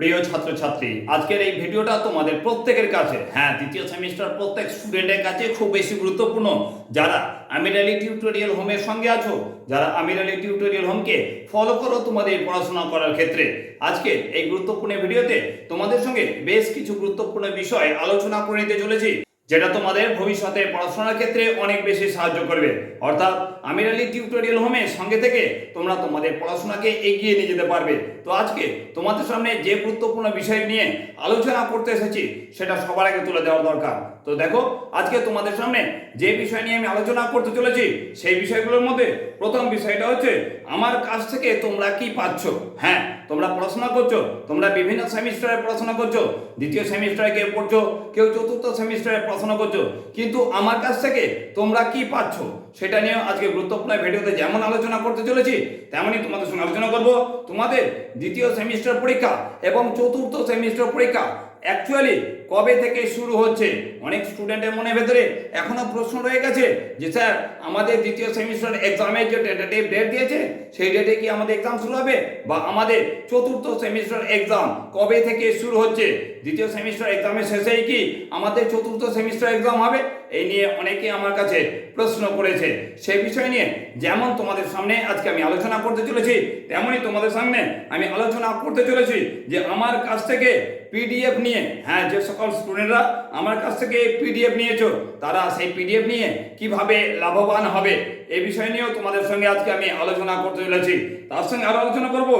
প্রিয় ছাত্রছাত্রী, আজকের এই ভিডিওটা তোমাদের প্রত্যেকের কাছে হ্যাঁ দ্বিতীয় সেমিস্টার প্রত্যেক স্টুডেন্টের কাছে খুব বেশি গুরুত্বপূর্ণ। যারা আমিরালি টিউটোরিয়াল হোমের সঙ্গে আছো, যারা আমিরালি টিউটোরিয়াল হোমকে ফলো করো তোমাদের পড়াশোনা করার ক্ষেত্রে। আজকে এই গুরুত্বপূর্ণ ভিডিওতে তোমাদের সঙ্গে বেশ কিছু গুরুত্বপূর্ণ বিষয় আলোচনা করে নিতে চলেছি, যেটা তোমাদের ভবিষ্যতে পড়াশোনার ক্ষেত্রে অনেক বেশি সাহায্য করবে। অর্থাৎ আমির আলী টিউটোরিয়াল হোমের সঙ্গে থেকে তোমরা তোমাদের পড়াশোনাকে এগিয়ে নিয়ে যেতে পারবে। তো আজকে তোমাদের সামনে যে গুরুত্বপূর্ণ বিষয় নিয়ে আলোচনা করতে এসেছি, সেটা সবার আগে তুলে দেওয়ার দরকার। তো দেখো, আজকে তোমাদের সামনে যে বিষয় নিয়ে আমি আলোচনা করতে চলেছি, সেই বিষয়গুলোর মধ্যে প্রথম বিষয়টা হচ্ছে, আমার কাছ থেকে তোমরা কি পাচ্ছ? হ্যাঁ তোমরা পড়াশোনা করছ, তোমরা বিভিন্ন সেমিস্টারে পড়াশোনা করছ, দ্বিতীয় সেমিস্টারে কেউ পড়ছো, কেউ চতুর্থ সেমিস্টারে পড়াশোনা করছ, কিন্তু আমার কাছ থেকে তোমরা কি পাচ্ছ? সেটা নিয়ে আজকে গুরুত্বপূর্ণ ভিডিওতে যেমন আলোচনা করতে চলেছি, তেমনই তোমাদের সঙ্গে আলোচনা করব। তোমাদের দ্বিতীয় সেমিস্টার পরীক্ষা এবং চতুর্থ সেমিস্টার পরীক্ষা। অ্যাকচুয়ালি কবে থেকে শুরু হচ্ছে? অনেক স্টুডেন্টের মনে ভেতরে এখনও প্রশ্ন রয়ে গেছে যে, স্যার, আমাদের দ্বিতীয় সেমিস্টার এক্সামের যে টেন্টেটিভ ডেট দিয়েছে, সেই ডেটে কি আমাদের এক্সাম শুরু হবে? বা আমাদের চতুর্থ সেমিস্টার এক্সাম কবে থেকে শুরু হচ্ছে? দ্বিতীয় সেমিস্টার এক্সামের শেষেই কি আমাদের চতুর্থ সেমিস্টার এক্সাম হবে? এই নিয়ে অনেকে আমার কাছে প্রশ্ন করেছে। সেই বিষয় নিয়ে যেমন তোমাদের সামনে আজকে আমি আলোচনা করতে চলেছি, তেমনই তোমাদের সামনে আমি আলোচনা করতে চলেছি যে, আমার কাছ থেকে পিডিএফ নিয়ে হ্যাঁ যে সকল স্টুডেন্টরা আমার কাছ থেকে পিডিএফ নিয়েছো। তারা সেই পিডিএফ নিয়ে কীভাবে লাভবান হবে এই বিষয় নিয়েও তোমাদের সঙ্গে আজকে আমি আলোচনা করতে চলেছি। তার সঙ্গে আরও আলোচনা করব।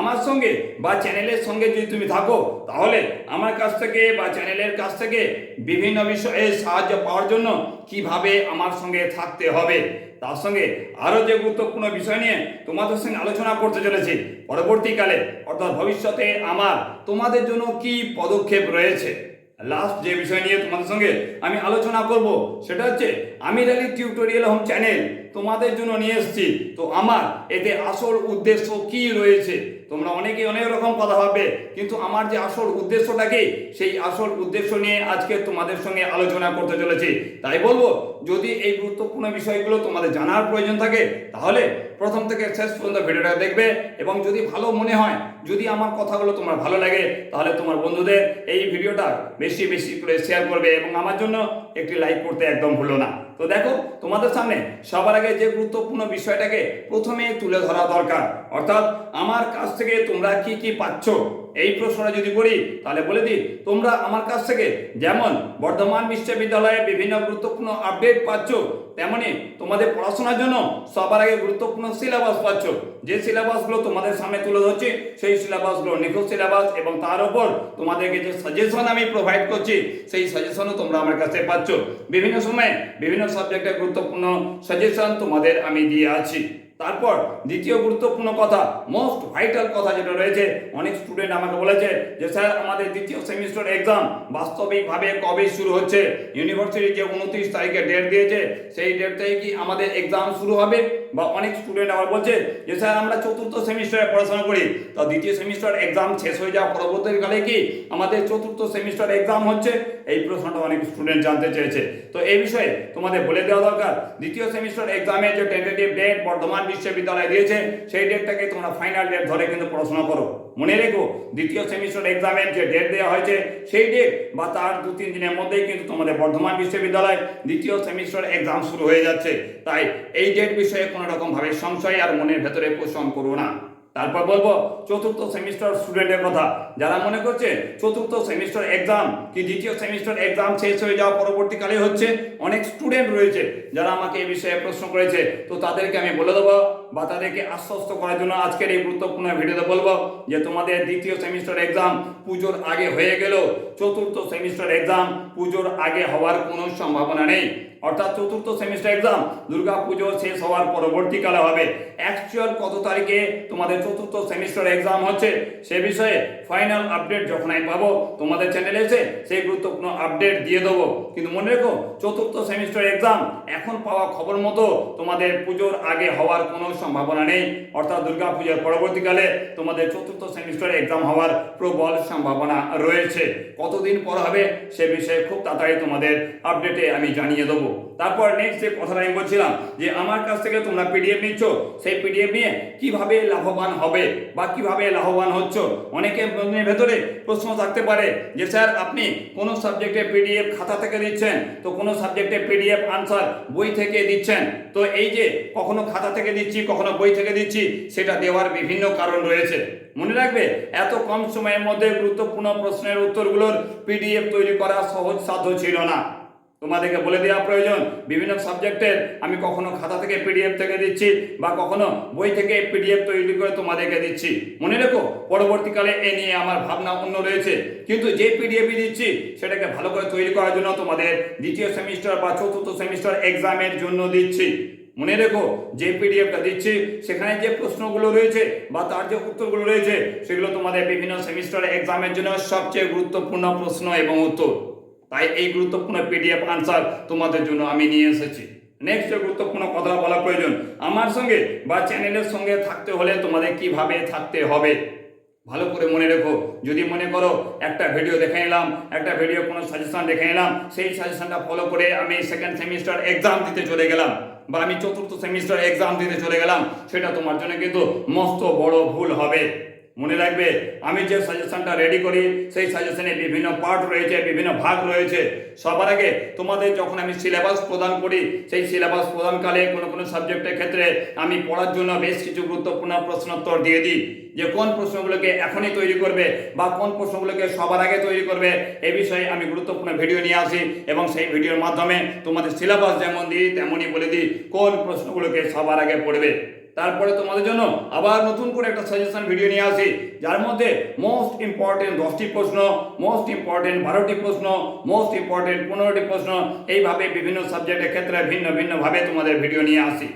আমার সঙ্গে বা চ্যানেলের সঙ্গে যদি তুমি থাকো, তাহলে আমার কাছ থেকে বা চ্যানেলের কাছ থেকে বিভিন্ন বিষয়ে সাহায্য পাওয়ার জন্য কীভাবে আমার সঙ্গে থাকতে হবে, তার সঙ্গে আরও যে গুরুত্বপূর্ণ বিষয় নিয়ে তোমাদের সঙ্গে আলোচনা করতে চলেছি, পরবর্তীকালে অর্থাৎ ভবিষ্যতে আমার তোমাদের জন্য কি পদক্ষেপ রয়েছে। লাস্ট যে বিষয় নিয়ে তোমাদের সঙ্গে আমি আলোচনা করব, সেটা হচ্ছে Amir Ali tutorial home channel তোমাদের জন্য নিয়ে এসেছি। তো আমার এতে আসল উদ্দেশ্য কি রয়েছে? তোমরা অনেকে অনেক রকম কথা ভাববে, কিন্তু আমার যে আসল উদ্দেশ্যটা কি, সেই আসল উদ্দেশ্য নিয়ে আজকে তোমাদের সঙ্গে আলোচনা করতে চলেছি। তাই বলব, যদি এই গুরুত্বপূর্ণ বিষয়গুলো তোমাদের জানার প্রয়োজন থাকে, তাহলে প্রথম থেকে শেষ পর্যন্ত ভিডিওটা দেখবে এবং যদি ভালো মনে হয়, যদি আমার কথাগুলো তোমার ভালো লাগে, তাহলে তোমার বন্ধুদের এই ভিডিওটা বেশি বেশি করে শেয়ার করবে এবং আমার জন্য একটি লাইক করতে একদম ভুলো না। তো দেখো, তোমাদের সামনে সবার আগে যে গুরুত্বপূর্ণ বিষয়টাকে প্রথমে তুলে ধরা দরকার। অর্থাৎ আমার কাছ থেকে তোমরা কি কি পাচ্ছ? এই প্রশ্নটা যদি করি, তাহলে বলে দিই, তোমরা আমার কাছ থেকে যেমন বর্ধমান বিশ্ববিদ্যালয়ে বিভিন্ন গুরুত্বপূর্ণ আপডেট পাচ্ছ তেমনি তোমাদের পড়াশোনার জন্য সবার আগে গুরুত্বপূর্ণ সিলেবাস পাচ্ছ। যে সিলেবাসগুলো তোমাদের সামনে তুলে ধরছি, সেই সিলেবাসগুলো নিখোঁজ সিলেবাস এবং তার উপর তোমাদেরকে যে সাজেশন আমি প্রোভাইড করছি, সেই সাজেশনও তোমরা আমার কাছে পাচ্ছ। বিভিন্ন সময়ে বিভিন্ন সাবজেক্টের গুরুত্বপূর্ণ সাজেশন তোমাদের আমি দিয়ে আছি। তারপর দ্বিতীয় গুরুত্বপূর্ণ কথা মোস্ট ভাইটাল কথা যেটা রয়েছে, অনেক স্টুডেন্ট আমাকে বলেছে যে, স্যার, আমাদের দ্বিতীয় সেমিস্টার এক্সাম বাস্তবিকভাবে কবে শুরু হচ্ছে? ইউনিভার্সিটি যে উনত্রিশ তারিখে ডেট দিয়েছে, সেই ডেট থেকে কি আমাদের এক্সাম শুরু হবে? বা অনেক স্টুডেন্ট আমার বলছে যে, স্যার, আমরা চতুর্থ সেমিস্টারে পড়াশোনা করি। তো দ্বিতীয় সেমিস্টার এক্সাম শেষ হয়ে যাওয়া পরবর্তীকালে কি আমাদের চতুর্থ সেমিস্টার এক্সাম হচ্ছে? এই প্রশ্নটা অনেক স্টুডেন্ট জানতে চেয়েছে। তো এই বিষয়ে তোমাদের বলে দেওয়া দরকার। দ্বিতীয় সেমিস্টার এক্সামের যে টেন্টেটিভ ডেট বর্ধমান বিশ্ববিদ্যালয় দিয়েছে, সেই ডেটটাকে তোমরা ফাইনাল ডেট ধরে কিন্তু পড়াশোনা করো। মনে রেখো, দ্বিতীয় সেমিস্টার এক্সামের যে ডেট দেওয়া হয়েছে, সেই ডেট বা তার দু, তিন দিনের মধ্যেই কিন্তু তোমাদের বর্ধমান বিশ্ববিদ্যালয় দ্বিতীয় সেমিস্টার এক্সাম শুরু হয়ে যাচ্ছে। তাই এই ডেট বিষয়ে কোনো রকমভাবে সংশয় আর মনের ভেতরে পোষণ করো না। তারপর বলব চতুর্থ সেমিস্টার স্টুডেন্টের কথা। যারা মনে করছে চতুর্থ সেমিস্টার এক্সাম কি দ্বিতীয় সেমিস্টার এক্সাম শেষ হয়ে যাওয়া পরবর্তীকালে হচ্ছে অনেক স্টুডেন্ট রয়েছে যারা আমাকে এই বিষয়ে প্রশ্ন করেছে। তো তাদেরকে আমি বলে দেবো বা তাদেরকে আশ্বস্ত করার জন্য আজকের এই গুরুত্বপূর্ণ ভিডিওতে বলব যে তোমাদের দ্বিতীয় সেমিস্টার এক্সাম পুজোর আগে হয়ে গেল চতুর্থ সেমিস্টার এক্সাম পুজোর আগে হওয়ার কোনো সম্ভাবনা নেই। অর্থাৎ চতুর্থ সেমিস্টার এক্সাম দুর্গা পুজো শেষ হওয়ার পরবর্তীকালে হবে। অ্যাকচুয়াল কত তারিখে তোমাদের চতুর্থ সেমিস্টার এক্সাম হচ্ছে, সে বিষয়ে ফাইনাল আপডেট যখন আমি পাবো, তোমাদের চ্যানেলে এসে সেই গুরুত্বপূর্ণ আপডেট দিয়ে দেবো। কিন্তু মনে রেখো, চতুর্থ সেমিস্টার এক্সাম এখন পাওয়া খবর মতো তোমাদের পুজোর আগে হওয়ার কোনো সম্ভাবনা নেই। অর্থাৎ দুর্গা পূজার পরবর্তীকালে তোমাদের চতুর্থ সেমিস্টার এক্সাম হওয়ার প্রবল সম্ভাবনা রয়েছে। কতদিন পর হবে, সে বিষয়ে খুব তাড়াতাড়ি তোমাদের আপডেটে আমি জানিয়ে দেবো। তারপর নেক্সট যে কথাটা আমি বলছিলাম, যে আমার কাছ থেকে তোমরা পিডিএফ নিচ্ছ, সেই পিডিএফ নিয়ে কীভাবে লাভবান হবে বা কীভাবে লাভবান হচ্ছ? অনেকে মনের ভেতরে প্রশ্ন থাকতে পারে যে, স্যার, আপনি কোনো সাবজেক্টে পিডিএফ খাতা থেকে দিচ্ছেন? তো কোনো সাবজেক্টে পিডিএফ আনসার বই থেকে দিচ্ছেন? তো এই যে কখনো খাতা থেকে দিচ্ছি, কখনো বই থেকে দিচ্ছি, সেটা দেওয়ার বিভিন্ন কারণ রয়েছে। মনে রাখবে, এত কম সময়ের মধ্যে গুরুত্বপূর্ণ প্রশ্নের উত্তরগুলোর পিডিএফ তৈরি করা সহজ সাধ্য ছিল না। তোমাদেরকে বলে দেওয়া প্রয়োজন। বিভিন্ন সাবজেক্টের আমি কখনো খাতা থেকে পিডিএফ থেকে দিচ্ছি বা কখনো বই থেকে পিডিএফ তৈরি করে তোমাদেরকে দিচ্ছি। মনে রেখো, পরবর্তীকালে এ নিয়ে আমার ভাবনা অন্য রয়েছে। কিন্তু যে পিডিএফই দিচ্ছি, সেটাকে ভালো করে তৈরি করার জন্য তোমাদের দ্বিতীয় সেমিস্টার বা চতুর্থ সেমিস্টার এক্সামের জন্য দিচ্ছি। মনে রেখো, যে পিডিএফটা দিচ্ছি, সেখানে যে প্রশ্নগুলো রয়েছে বা তার যে উত্তরগুলো রয়েছে, সেগুলো তোমাদের বিভিন্ন সেমিস্টার এক্সামের জন্য সবচেয়ে গুরুত্বপূর্ণ প্রশ্ন এবং উত্তর। তাই এই গুরুত্বপূর্ণ পিডিএফ আনসার তোমাদের জন্য আমি নিয়ে এসেছি। নেক্সট যে গুরুত্বপূর্ণ কথা বলা প্রয়োজন, আমার সঙ্গে বা চ্যানেলের সঙ্গে থাকতে হলে তোমাদের কীভাবে থাকতে হবে? ভালো করে মনে রেখো। যদি মনে করো একটা ভিডিও দেখে নিলাম, একটা ভিডিও কোনো সাজেশন দেখে নিলাম, সেই সাজেশনটা ফলো করে আমি সেকেন্ড সেমিস্টার এক্সাম দিতে চলে গেলাম, বা আমি চতুর্থ সেমিস্টার এক্সাম দিতে চলে গেলাম, সেটা তোমার জন্য কিন্তু মস্ত বড় ভুল হবে। মনে রাখবে, আমি যে সাজেশনটা রেডি করি, সেই সাজেশনে বিভিন্ন পার্ট রয়েছে, বিভিন্ন ভাগ রয়েছে। সবার আগে তোমাদের যখন আমি সিলেবাস প্রদান করি, সেই সিলেবাস প্রদানকালে কোনো কোনো সাবজেক্টের ক্ষেত্রে আমি পড়ার জন্য বেশ কিছু গুরুত্বপূর্ণ প্রশ্নোত্তর দিয়ে দিই। যে কোন প্রশ্নগুলোকে এখনই তৈরি করবে বা কোন প্রশ্নগুলোকে সবার আগে তৈরি করবে, এ বিষয়ে আমি গুরুত্বপূর্ণ ভিডিও নিয়ে আসি এবং সেই ভিডিওর মাধ্যমে তোমাদের সিলেবাস যেমন দিই, তেমনই বলে দিই কোন প্রশ্নগুলোকে সবার আগে পড়বে। তারপরে তোমাদের জন্য আবার নতুন করে একটা সাজেশন ভিডিও নিয়ে আসি। যার মধ্যে মোস্ট ইম্পর্টেন্ট দশটি প্রশ্ন মোস্ট ইম্পর্টেন্ট বারোটি প্রশ্ন মোস্ট ইম্পর্টেন্ট পনেরোটি প্রশ্ন, এইভাবে বিভিন্ন সাবজেক্টের ক্ষেত্রে ভিন্ন ভিন্নভাবে তোমাদের ভিডিও নিয়ে আসি।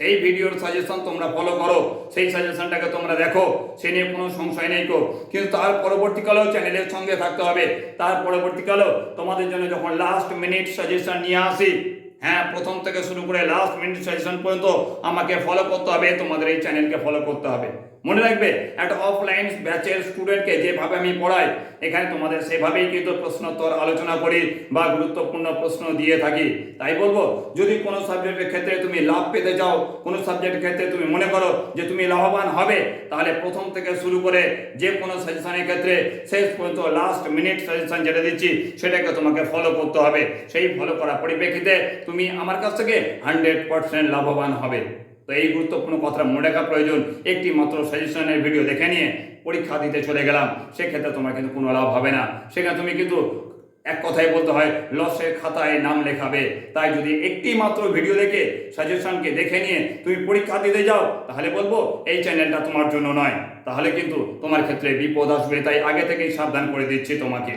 সেই ভিডিওর সাজেশন তোমরা ফলো করো, সেই সাজেশনটাকে তোমরা দেখো, সে নিয়ে কোনো সংশয় নেই কো কিন্তু তার পরবর্তীকালেও চ্যানেলের সঙ্গে থাকতে হবে। তার পরবর্তীকালেও তোমাদের জন্য যখন লাস্ট মিনিট সাজেশন নিয়ে আসি হ্যাঁ প্রথম থেকে শুরু করে লাস্ট মিনিট সাজেশন পর্যন্ত আমাকে ফলো করতে হবে, তোমাদের এই চ্যানেলকে ফলো করতে হবে। মনে রাখবে, একটা অফলাইন ব্যাচের স্টুডেন্টকে যেভাবে আমি পড়াই, এখানে তোমাদের সেভাবেই কিন্তু প্রশ্নোত্তর আলোচনা করি বা গুরুত্বপূর্ণ প্রশ্ন দিয়ে থাকি। তাই বলব, যদি কোনো সাবজেক্টের ক্ষেত্রে তুমি লাভ পেতে চাও, কোনো সাবজেক্টের ক্ষেত্রে তুমি মনে করো যে তুমি লাভবান হবে, তাহলে প্রথম থেকে শুরু করে যে কোনো সাজেশনের ক্ষেত্রে শেষ পর্যন্ত লাস্ট মিনিট সাজেশন যেটা দিচ্ছি, সেটাকে তোমাকে ফলো করতে হবে। সেই ফলো করার পরিপ্রেক্ষিতে তুমি আমার কাছ থেকে হান্ড্রেড পার্সেন্ট লাভবান হবে। তো এই গুরুত্বপূর্ণ কথা মনে রাখা প্রয়োজন। একটি মাত্র সাজেশনের ভিডিও দেখে নিয়ে পরীক্ষা দিতে চলে গেলাম। সেক্ষেত্রে তোমার কিন্তু কোনো লাভ হবে না। সেখানে তুমি কিন্তু এক কথায় বলতে হয় লসের খাতায় নাম লেখাবে। তাই যদি একটি মাত্র ভিডিও দেখে সাজেশনকে দেখে নিয়ে তুমি পরীক্ষা দিতে যাও, তাহলে বলব, এই চ্যানেলটা তোমার জন্য নয়। তাহলে কিন্তু তোমার ক্ষেত্রে বিপদ আসবে। তাই আগে থেকেই সাবধান করে দিচ্ছি তোমাকে।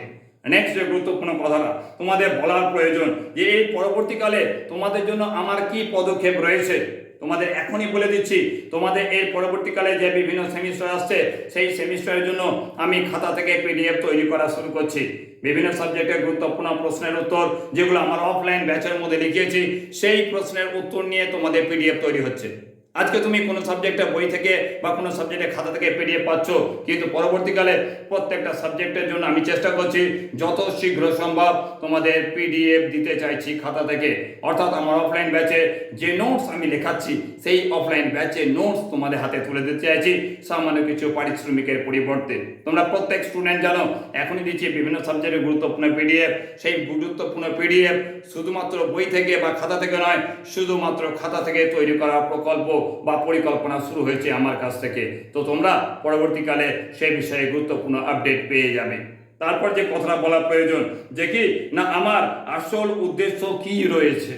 নেক্সট যে গুরুত্বপূর্ণ কথাটা, তোমাদের বলার প্রয়োজন যে এই পরবর্তীকালে তোমাদের জন্য আমার কি পদক্ষেপ রয়েছে? তোমাদের এখনই বলে দিচ্ছি, তোমাদের এর পরবর্তীকালে যে বিভিন্ন সেমিস্টার আসছে, সেই সেমিস্টারের জন্য আমি খাতা থেকে পিডিএফ তৈরি করা শুরু করছি। বিভিন্ন সাবজেক্টের গুরুত্বপূর্ণ প্রশ্নের উত্তর, যেগুলো আমার অফলাইন ব্যাচের মধ্যে লিখিয়েছি, সেই প্রশ্নের উত্তর নিয়ে তোমাদের পিডিএফ তৈরি হচ্ছে। আজকে তুমি কোনো সাবজেক্টে বই থেকে বা কোনো সাবজেক্টে খাতা থেকে পেরিয়ে পাচ্ছ, কিন্তু পরবর্তীকালে প্রত্যেকটা সাবজেক্টের জন্য আমি চেষ্টা করছি যত শীঘ্র সম্ভব তোমাদের পিডিএফ দিতে চাইছি খাতা থেকে। অর্থাৎ আমার অফলাইন ব্যাচে যে নোটস আমি লেখাচ্ছি, সেই অফলাইন ব্যাচে নোটস তোমাদের হাতে তুলে দিতে চাইছি, সামান্য কিছু পারিশ্রমিকের পরিবর্তে। তোমরা প্রত্যেক স্টুডেন্ট জানো, এখনই দিচ্ছি বিভিন্ন সাবজেক্টের গুরুত্বপূর্ণ পিডিএফ সেই গুরুত্বপূর্ণ পিডিএফ শুধুমাত্র বই থেকে বা খাতা থেকে নয়, শুধুমাত্র খাতা থেকে তৈরি করা প্রকল্প বা পরিকল্পনা শুরু হয়েছে আমার কাছ থেকে। তো তোমরা পরবর্তীকালে সেই বিষয়ে গুরুত্বপূর্ণ আপডেট পেয়ে যাবে। তারপর যে কথাটা বলা প্রয়োজন, যে কি, না, আমার আসল উদ্দেশ্য কি রয়েছে?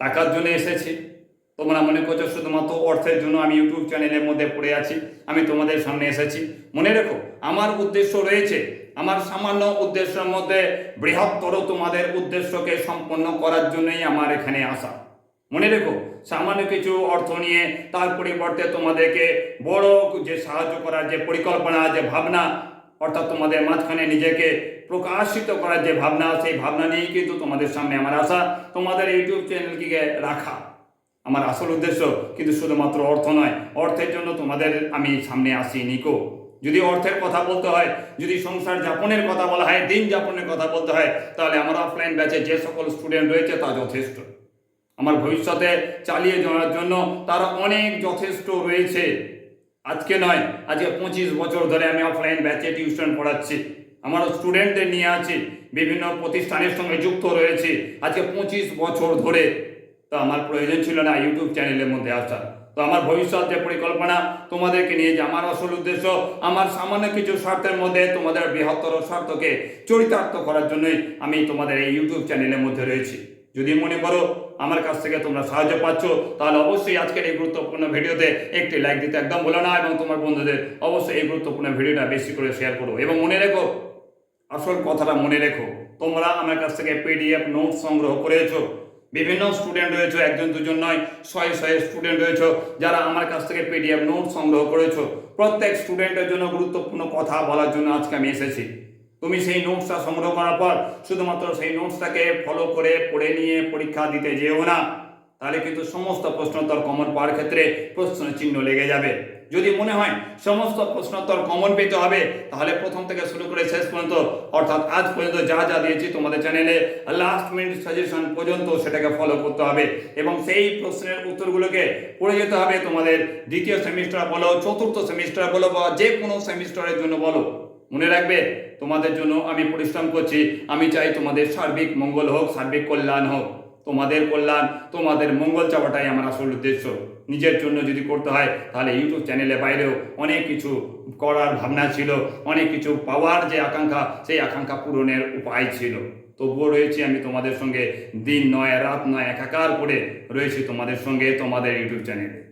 টাকার জন্য এসেছি। তোমরা মনে করছ শুধুমাত্র অর্থের জন্য আমি ইউটিউব চ্যানেলের মধ্যে পড়ে আছি, আমি তোমাদের সামনে এসেছি। মনে রেখো, আমার উদ্দেশ্য রয়েছে, আমার সামান্য উদ্দেশ্যের মধ্যে বৃহত্তর তোমাদের উদ্দেশ্যকে সম্পন্ন করার জন্যই আমার এখানে আসা। মনে রেখো, সামান্য কিছু অর্থ নিয়ে তার পরিবর্তে তোমাদেরকে বড় যে সাহায্য করার যে পরিকল্পনা, যে ভাবনা, অর্থাৎ তোমাদের মাঝখানে নিজেকে প্রকাশিত করার যে ভাবনা, সেই ভাবনা নিয়েই কিন্তু তোমাদের সামনে আমার আসা তোমাদের ইউটিউব চ্যানেলকে রাখা আমার আসল উদ্দেশ্য, কিন্তু শুধুমাত্র অর্থ নয়, অর্থের জন্য তোমাদের আমি সামনে আসি, নিকো। যদি অর্থের কথা বলতে হয়, যদি সংসার যাপনের কথা বলা হয়, দিন যাপনের কথা বলতে হয়, তাহলে আমার অফলাইন ব্যাচে যে সকল স্টুডেন্ট রয়েছে তা যথেষ্ট। আমার ভবিষ্যতে চালিয়ে যাওয়ার জন্য তারা অনেক যথেষ্ট রয়েছে। আজকে নয়, আজকে পঁচিশ বছর ধরে আমি অফলাইন ব্যাচে টিউশন পড়াচ্ছি। আমার স্টুডেন্টদের নিয়ে আছি, বিভিন্ন প্রতিষ্ঠানের সঙ্গে যুক্ত রয়েছে। আজকে পঁচিশ বছর ধরে। তো আমার প্রয়োজন ছিল না ইউটিউব চ্যানেলের মধ্যে আসা। তো আমার ভবিষ্যৎ যে পরিকল্পনা তোমাদেরকে নিয়ে যে আমার আসল উদ্দেশ্য, আমার সামান্য কিছু স্বার্থের মধ্যে তোমাদের বৃহত্তর স্বার্থকে চরিতার্থ করার জন্যই আমি তোমাদের এই ইউটিউব চ্যানেলের মধ্যে রয়েছি। যদি মনে করো আমার কাছ থেকে তোমরা সাহায্য পাচ্ছ, তাহলে অবশ্যই আজকের এই গুরুত্বপূর্ণ ভিডিওতে একটি লাইক দিতে একদম বলো না এবং তোমার বন্ধুদের অবশ্যই এই গুরুত্বপূর্ণ ভিডিওটা বেশি করে শেয়ার করো। এবং মনে রেখো, আসল কথাটা মনে রেখো, তোমরা আমার কাছ থেকে পিডিএফ নোট সংগ্রহ করেছ, বিভিন্ন স্টুডেন্ট রয়েছে, একজন, দুজন নয়, ছয় ছয় স্টুডেন্ট রয়েছে, যারা আমার কাছ থেকে পিডিএফ নোট সংগ্রহ করেছ, প্রত্যেক স্টুডেন্টের জন্য গুরুত্বপূর্ণ কথা বলার জন্য আজকে আমি এসেছি। তুমি সেই নোটসটা সংগ্রহ করার পর শুধুমাত্র সেই নোটসটাকে ফলো করে পড়ে নিয়ে পরীক্ষা দিতে যেও না। তাহলে কিন্তু সমস্ত প্রশ্নোত্তর কমন পাওয়ার ক্ষেত্রে প্রশ্ন চিহ্ন লেগে যাবে। যদি মনে হয় সমস্ত প্রশ্নোত্তর কমন পেতে হবে, তাহলে প্রথম থেকে শুরু করে শেষ পর্যন্ত, অর্থাৎ আজ পর্যন্ত যা যা দিয়েছি তোমাদের চ্যানেলে লাস্ট মিনিট সাজেশন পর্যন্ত সেটাকে ফলো করতে হবে এবং সেই প্রশ্নের উত্তরগুলোকে পড়ে যেতে হবে তোমাদের দ্বিতীয় সেমিস্টার বলো, চতুর্থ সেমিস্টার বলো বা যে কোনো সেমিস্টারের জন্য বলো। মনে রাখবে? তোমাদের জন্য আমি পরিশ্রম করছি। আমি চাই তোমাদের সার্বিক মঙ্গল হোক, সার্বিক কল্যাণ হোক। তোমাদের কল্যাণ, তোমাদের মঙ্গল চাওয়াটাই আমার আসল উদ্দেশ্য। নিজের জন্য যদি করতে হয়, তাহলে ইউটিউব চ্যানেলের বাইরেও অনেক কিছু করার ভাবনা ছিল, অনেক কিছু পাওয়ার যে আকাঙ্ক্ষা, সেই আকাঙ্ক্ষা পূরণের উপায় ছিল। তবুও রয়েছি আমি তোমাদের সঙ্গে। দিন নয়, রাত নয়, একাকার করে রয়েছি তোমাদের সঙ্গে, তোমাদের ইউটিউব চ্যানেলে।